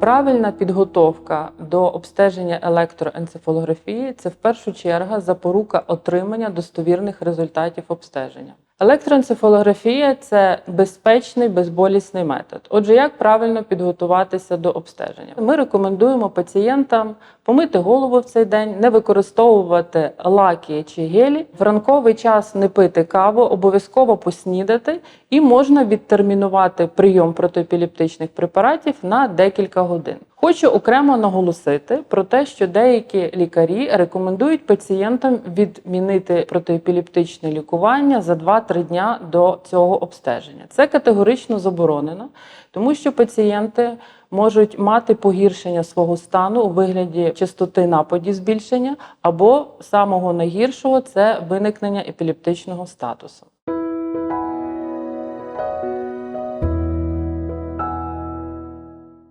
Правильна підготовка до обстеження електроенцефалографії це в першу чергу запорука отримання достовірних результатів обстеження. Електроенцефалографія це безпечний безболісний метод. Отже, як правильно підготуватися до обстеження? Ми рекомендуємо пацієнтам помити голову в цей день, не використовувати лаки чи гелі, в ранковий час не пити каву, обов'язково поснідати і можна відтермінувати прийом протиепілептичних препаратів на декілька годин. Хочу окремо наголосити про те, що деякі лікарі рекомендують пацієнтам відмінити протиепілептичне лікування за 2-3 дня до цього обстеження. Це категорично заборонено, тому що пацієнти можуть мати погіршення свого стану у вигляді частоти нападів збільшення або самого найгіршого це виникнення епілептичного статусу.